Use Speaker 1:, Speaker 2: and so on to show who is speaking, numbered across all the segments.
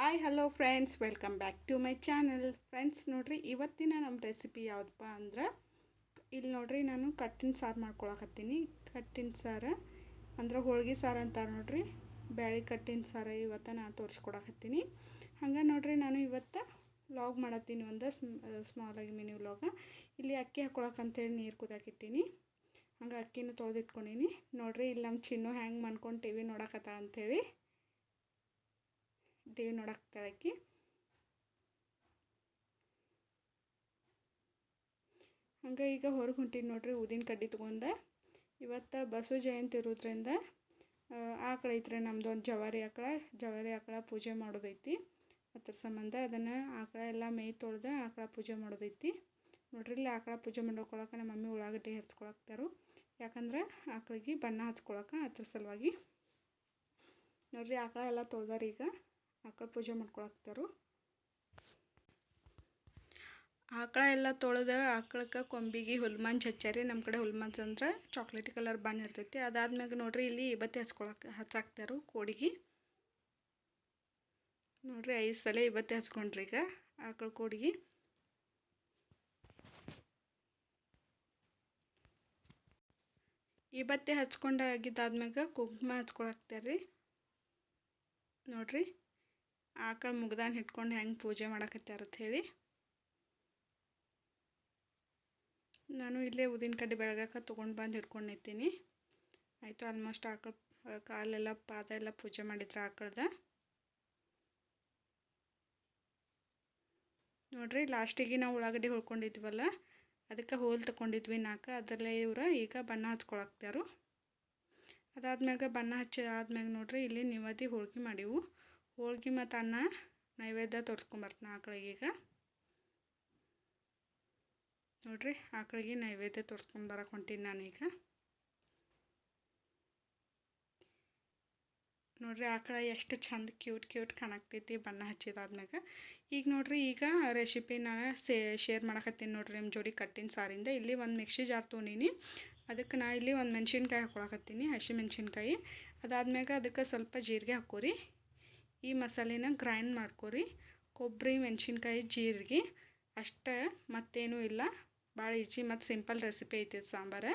Speaker 1: Hi hello friends welcome back to my channel friends ನೋಡ್ರಿ, ಇವತ್ತಿನ ನಮ್ಮ ರೆಸಿಪಿ ಯಾವುದಪ್ಪ ಅಂದ್ರೆ, ಇಲ್ಲಿ ನೋಡ್ರಿ, ನಾನು ಕಟ್ಟಿನ ಸಾರು ಮಾಡ್ಕೊಳಕತ್ತೀನಿ. ಕಟ್ಟಿನ ಸಾರು, ಅಂದ್ರೆ ಹೋಳ್ಗೆ ಸಾರು ಅಂತಾರೆ ನೋಡ್ರಿ. ಬ್ಯಾಳಿ ಕಟ್ಟಿನ ಸಾರು ಇವತ್ತು ನಾನು ತೋರಿಸ್ಕೊಡಕತ್ತೀನಿ. ಹಂಗೆ ನೋಡ್ರಿ, ನಾನು ಇವತ್ತು ವ್ಲಾಗ್ ಮಾಡತ್ತೀನಿ ಒಂದು ಸ್ಮಾಲಾಗಿ ಮಿನಿ ವ್ಲಾಗ ಇಲ್ಲಿ ಅಕ್ಕಿ ಹಾಕ್ಕೊಳಕಂತೇಳಿ ನೀರು ಕುದಾಕಿಟ್ಟೀನಿ ಹಂಗೆ ಅಕ್ಕಿನೂ ತೊಳೆದಿಟ್ಕೊಂಡೀನಿ. ನೋಡ್ರಿ, ಇಲ್ಲಿ ನಮ್ಮ ಚಿನ್ನು ಹ್ಯಾಂಗೆ ಮಾಡ್ಕೊಂಡು ಟಿ ವಿ ನೋಡಕತ್ತ ಅಂಥೇಳಿ ಟಿ ವಿ ನೋಡಕ್ತಾಳೆ ಹಂಗ ಈಗ ಹೊರಗೆ ಹೊಂಟೀನಿ ನೋಡ್ರಿ ಊದಿನ ಕಡ್ಡಿ ತೊಗೊಂಡು. ಇವತ್ತು ಬಸವ ಜಯಂತಿ ಇರೋದ್ರಿಂದ ಆಕಳ ಐತ್ರಿ ನಮ್ದು ಒಂದು ಜವಾರಿ ಆಕಳ. ಜವಾರಿ ಆಕಳ ಪೂಜೆ ಮಾಡೋದೈತಿ. ಅದ್ರ ಸಂಬಂಧ ಅದನ್ನು ಆಕಳ ಎಲ್ಲ ಮೇಯ್ ತೊಳೆದು ಆಕಳ ಪೂಜೆ ಮಾಡೋದೈತಿ. ನೋಡ್ರಿ ಇಲ್ಲಿ ಆಕಳ ಪೂಜೆ ಮಾಡ್ಕೊಳಕ್ಕೆ ನಮ್ಮ ಮಮ್ಮಿ ಉಳ್ಳಾಗಡ್ಡಿ ಹಚ್ಕೊಳಕ್ತಾರು ಯಾಕಂದ್ರೆ ಆಕಳಿಗೆ ಬಣ್ಣ ಹಚ್ಕೊಳಕ್ಕೆ ಅದ್ರ ಸಲುವಾಗಿ. ನೋಡ್ರಿ ಆಕಳ ಎಲ್ಲ ತೊಳ್ದಾರ ಈಗ. ಆಕಳ ಪೂಜೆ ಮಾಡ್ಕೊಳಕ್ತಾರು. ಆಕಳ ಎಲ್ಲ ತೊಳೆದ ಆಕಳಕ್ಕೆ ಕೊಂಬಿಗೆ ಹುಲ್ಮಂಜ್ ಹಚ್ಚಾರಿ ನಮ್ಮ ಕಡೆ ಹುಲ್ಮಂಜ್ ಅಂದ್ರೆ ಚಾಕ್ಲೇಟಿ ಕಲರ್ ಬಣ್ಣ ಇರ್ತೈತಿ. ಅದಾದ್ಮ್ಯಾಗ ನೋಡ್ರಿ ಇಲ್ಲಿ ಇಬತ್ತಿ ಹಚ್ಕೊಳಕ್ಕೆ ಹಚ್ಚಾಕ್ತಾರು ಕೋಡಿಗೆ. ನೋಡ್ರಿ ಐದು ಸಲ ಇಬತ್ತಿ ಹಚ್ಕೊಂಡ್ರಿ ಈಗ ಆಕಳ ಕೋಡಿಗೆ. ಇಬತ್ತಿ ಹಚ್ಕೊಂಡಾಗಿದ್ದಾದ್ಮ್ಯಾಗ ಕುಂಕುಮ ಹಚ್ಕೊಳಕ್ತಾರ್ರಿ. ನೋಡ್ರಿ. ಆಕಳ ಮುಗ್ದಾನ ಹಿಡ್ಕೊಂಡು ಹೆಂಗೆ ಪೂಜೆ ಮಾಡಕತ್ಯಾರ ಹೇಳಿ. ನಾನು ಇಲ್ಲೇ ಉದಿನ ಕಡ್ಡಿ ಬೆಳಗಾಕ ತೊಗೊಂಡು ಬಂದು ಹಿಡ್ಕೊಂಡು ನಿಂತೀನಿ. ಆಯಿತು ಆಲ್ಮೋಸ್ಟ್ ಆಕಳ, ಕಾಲೆಲ್ಲ ಪಾದ ಎಲ್ಲ ಪೂಜೆ ಮಾಡಿದ್ರೆ ಆಕಳ್ದ. ನೋಡ್ರಿ, ಲಾಸ್ಟಿಗೆ ನಾವು ಉಳ್ಳಾಗಡ್ಡಿ ಹೊಳ್ಕೊಂಡಿದ್ವಲ್ಲ, ಅದಕ್ಕೆ ಹೋಲ್ ತಗೊಂಡಿದ್ವಿ ನಾಲ್ಕು ಅದರಲ್ಲೇ ಇವ್ರು ಈಗ ಬಣ್ಣ ಹಚ್ಕೊಳಕ್ತಾರು. ಅದಾದ್ಮ್ಯಾಗ ಬಣ್ಣ ಹಚ್ಚಿ, ಆದ್ಮ್ಯಾಗ ನೋಡ್ರಿ, ಇಲ್ಲಿ ನಿವಾದಿ ಹೋಳ್ಗೆ ಮಾಡಿವು. ಹೋಳ್ಗೆ ಮತ್ತು ಅನ್ನ ನೈವೇದ್ಯ ತೋರಿಸ್ಕೊಂಬರ್ತೀನಿ ಆಕಳಿಗೀಗ ನೋಡ್ರಿ, ಆಕಳಿಗೆ ನೈವೇದ್ಯ ತೋರಿಸ್ಕೊಂಬರಕ್ಕೆ ಹೊಂಟೀನಿ ನಾನೀಗ ನೋಡ್ರಿ, ಆಕಳ ಎಷ್ಟು ಚಂದ ಕ್ಯೂಟ್ ಕ್ಯೂಟ್ ಕಾಣಾಕ್ತೈತಿ ಬಣ್ಣ ಹಚ್ಚಿದಾದ್ಮ್ಯಾಗ. ಈಗ ನೋಡ್ರಿ, ಈಗ ರೆಸಿಪಿ ನಾನು ಸೇ ಶೇರ್ ಮಾಡಕತ್ತೀನಿ ನೋಡ್ರಿ ನಿಮ್ಮ ಜೋಡಿ ಕಟ್ಟಿನ ಸಾರಿಂದ. ಇಲ್ಲಿ ಒಂದು ಮಿಕ್ಸಿ ಜಾರ್ ತೊಗೊಂಡೀನಿ ಅದಕ್ಕೆ ನಾ ಇಲ್ಲಿ ಒಂದು ಮೆಣಸಿನ್ಕಾಯಿ ಹಾಕೊಳಕತ್ತೀನಿ, ಹಸಿ ಮೆಣಸಿನ್ಕಾಯಿ. ಅದಾದ್ಮ್ಯಾಗ ಅದಕ್ಕೆ ಸ್ವಲ್ಪ ಜೀರಿಗೆ ಹಾಕೋರಿ. ಈ ಮಸಾಲೆನ ಗ್ರೈಂಡ್ ಮಾಡ್ಕೊರಿ. ಕೊಬ್ಬರಿ ಮೆಣಸಿನ್ಕಾಯಿ, ಜೀರಿಗೆ ಅಷ್ಟೇ, ಮತ್ತೇನೂ ಇಲ್ಲ. ಭಾಳ ಈಜಿ ಮತ್ತು ಸಿಂಪಲ್ ರೆಸಿಪಿ ಐತಿ ಸಾಂಬಾರು.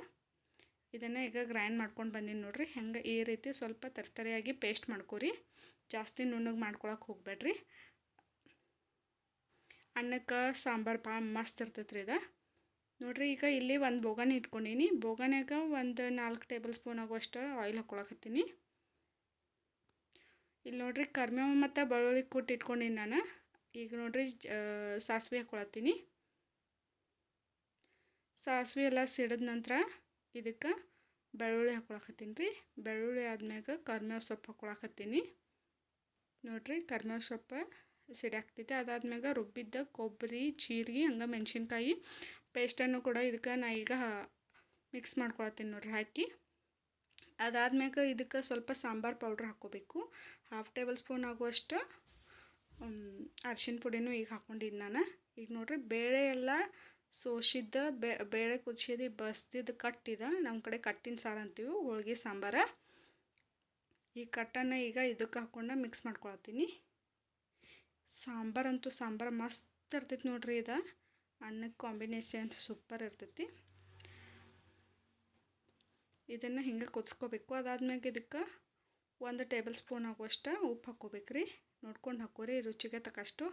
Speaker 1: ಇದನ್ನು ಈಗ ಗ್ರೈಂಡ್ ಮಾಡ್ಕೊಂಡು ಬಂದೀನಿ ನೋಡಿರಿ. ಹೆಂಗೆ ಈ ರೀತಿ ಸ್ವಲ್ಪ ತರ್ತರಿಯಾಗಿ ಪೇಸ್ಟ್ ಮಾಡ್ಕೊರಿ. ಜಾಸ್ತಿ ನುಣ್ಣಗೆ ಮಾಡ್ಕೊಳಕ್ಕೆ ಹೋಗ್ಬೇಡ್ರಿ. ಅನ್ನಕ್ಕೆ, ಸಾಂಬಾರು ಭಾಳ ಮಸ್ತ್ ಇರ್ತೈತೆ ರೀ ಇದು. ನೋಡ್ರಿ, ಈಗ ಇಲ್ಲಿ ಒಂದು ಬೋಗಣಿ ಇಟ್ಕೊಂಡೀನಿ. ಬೋಗಣ್ಯಾಗ ಒಂದು ನಾಲ್ಕು ಟೇಬಲ್ ಸ್ಪೂನ್ ಆಗುವಷ್ಟು ಆಯಿಲ್ ಹಾಕ್ಕೊಳಕತ್ತೀನಿ ಇಲ್ಲಿ ನೋಡ್ರಿ ಕರ್ಮೇವ ಮತ್ತು ಬೆಳ್ಳುಳ್ಳಿ ಕುಟ್ಟು ಇಟ್ಕೊಂಡೀನಿ ನಾನು. ಈಗ ನೋಡ್ರಿ ಸಾಸಿವೆ ಹಾಕ್ಕೊಳತ್ತೀನಿ ಸಾಸಿವೆ ಎಲ್ಲ ಸಿಡಿದ ನಂತರ ಇದಕ್ಕೆ ಬೆಳ್ಳುಳ್ಳಿ ಹಾಕೊಳಕತ್ತೀನಿ ರೀ. ಬೆಳ್ಳುಳ್ಳಿ ಆದ್ಮ್ಯಾಗ ಕರ್ಮೇವ ಸೊಪ್ಪು ಹಾಕ್ಕೊಳಕತ್ತೀನಿ ನೋಡ್ರಿ ಕರ್ಮೇವ ಸೊಪ್ಪು ಸಿಡಾಕ್ತೈತೆ ಅದಾದ್ಮ್ಯಾಗ ರುಬ್ಬಿದ್ದ ಕೊಬ್ಬರಿ ಜೀರಿಗೆ, ಹಂಗೆ ಮೆಣಸಿನ್ಕಾಯಿ, ಪೇಸ್ಟನ್ನು ಕೂಡ ಇದಕ್ಕೆ ನಾ ಈಗ ಮಿಕ್ಸ್ ಮಾಡ್ಕೊಳತ್ತೀನಿ ನೋಡ್ರಿ ಹಾಕಿ. ಅದಾದ್ಮ್ಯಾಗ ಇದಕ್ಕೆ ಸ್ವಲ್ಪ ಸಾಂಬಾರು ಪೌಡ್ರ್ ಹಾಕ್ಕೋಬೇಕು ಹಾಫ್ ಟೇಬಲ್ ಸ್ಪೂನ್ ಆಗುವಷ್ಟು ಅರ್ಶಿನ ಪುಡಿನೂ ಈಗ ಹಾಕ್ಕೊಂಡಿದ್ದು ನಾನು. ಈಗ ನೋಡ್ರಿ ಬೇಳೆ ಎಲ್ಲ ಸೋಸಿದ್ದ ಬೇಳೆ ಕುದಿಸಿದ್ದು ಬಸ್ದಿದ್ದು ಕಟ್ಟಿದ ನಮ್ಮ ಕಡೆ ಕಟ್ಟಿನ ಸಾರು ಅಂತೀವಿ, ಹೋಳ್ಗೆ, ಸಾಂಬಾರು. ಈ ಕಟ್ಟನ್ನು ಈಗ ಇದಕ್ಕೆ ಹಾಕ್ಕೊಂಡು ಮಿಕ್ಸ್ ಮಾಡ್ಕೊಳತ್ತೀನಿ. ಸಾಂಬಾರಂತೂ ಸಾಂಬಾರು ಮಸ್ತ್ ಇರ್ತೈತಿ ನೋಡ್ರಿ ಇದು. ಅನ್ನಕ್ಕೆ ಕಾಂಬಿನೇಷನ್ ಸೂಪರ್ ಇರ್ತೈತಿ. ಇದನ್ನು ಹಿಂಗೆ ಕುದಿಸ್ಕೋಬೇಕು. ಅದಾದ್ಮ್ಯಾಗ ಇದಕ್ಕೆ ಒಂದು ಟೇಬಲ್ ಸ್ಪೂನ್ ಆಗುವಷ್ಟು ಉಪ್ಪು ಹಾಕ್ಕೋಬೇಕ್ರಿ. ನೋಡ್ಕೊಂಡು ಹಾಕೋರಿ ರುಚಿಗೆ ತಕ್ಕಷ್ಟು.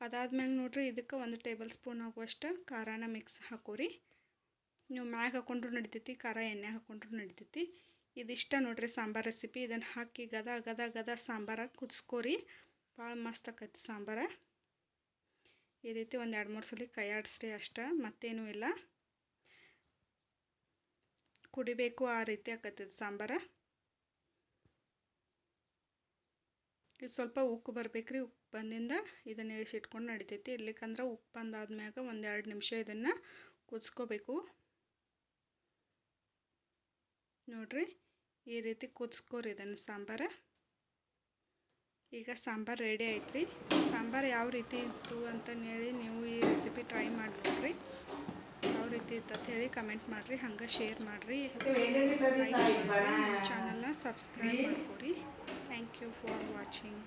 Speaker 1: ಅದಾದ್ಮ್ಯಾಗ ನೋಡಿರಿ ಇದಕ್ಕೆ ಒಂದು ಟೇಬಲ್ ಸ್ಪೂನ್ ಆಗುವಷ್ಟು ಖಾರನ ಮಿಕ್ಸ್ ಹಾಕೋರಿ. ನೀವು ಮ್ಯಾಗ ಹಾಕೊಂಡ್ರು ನಡಿತೈತಿ, ಖಾರ ಎಣ್ಣೆ ಹಾಕೊಂಡ್ರು ನಡಿತೈತಿ. ಇದಿಷ್ಟ ನೋಡಿರಿ ಸಾಂಬಾರು ರೆಸಿಪಿ ಇದನ್ನು ಹಾಕಿ ಗದ ಗದ ಗದ ಸಾಂಬಾರಾಗಿ ಕುದಿಸ್ಕೋರಿ. ಭಾಳ ಮಸ್ತ್ ಆಕೈತಿ ಸಾಂಬಾರ. ಈ ರೀತಿ ಒಂದು ಎರಡು, ಮೂರು ಸಲ ಕೈ ಆಡಿಸ್ರಿ ಅಷ್ಟೇ, ಮತ್ತೇನೂ ಇಲ್ಲ. ಕುಡಿಬೇಕು ಆ ರೀತಿ ಆಕೈತಿ ಸಾಂಬಾರ. ಇದು ಸ್ವಲ್ಪ ಉಕ್ಕು ಬರ್ಬೇಕ್ರಿ, ಉಕ್ಕು ಬಂದಿಂದ ಇದನ್ನು ಇಳಿಸಿಟ್ಕೊಂಡು ನಡಿತೈತಿ. ಇರ್ಲಿಕ್ಕಂದ್ರೆ ಉಪ್ಪು ಬಂದಾದ್ಮ್ಯಾಗ ಒಂದೆರಡು ನಿಮಿಷ ಇದನ್ನು ಕುದಿಸ್ಕೋಬೇಕು. ನೋಡ್ರಿ, ಈ ರೀತಿ ಕುದಿಸ್ಕೋರಿ ಇದನ್ನು ಸಾಂಬಾರು. ಈಗ ಸಾಂಬಾರು ರೆಡಿ ಐತ್ರಿ. ಸಾಂಬಾರು ಯಾವ ರೀತಿ ಇತ್ತು ಅಂತ ಹೇಳಿ ನೀವು ಈ ರೆಸಿಪಿ ಟ್ರೈ ಮಾಡ್ಬೇಕು ರೀ ಯಾವ ರೀತಿ ಇತ್ತು ಅಂತ ಹೇಳಿ ಕಮೆಂಟ್ ಮಾಡಿರಿ ಹಂಗೆ ಶೇರ್ ಮಾಡಿರಿ. ಚಾನಲ್ನ ಸಬ್ಸ್ಕ್ರೈಬ್ ಮಾಡ್ಕೊರಿ. Thank you for watching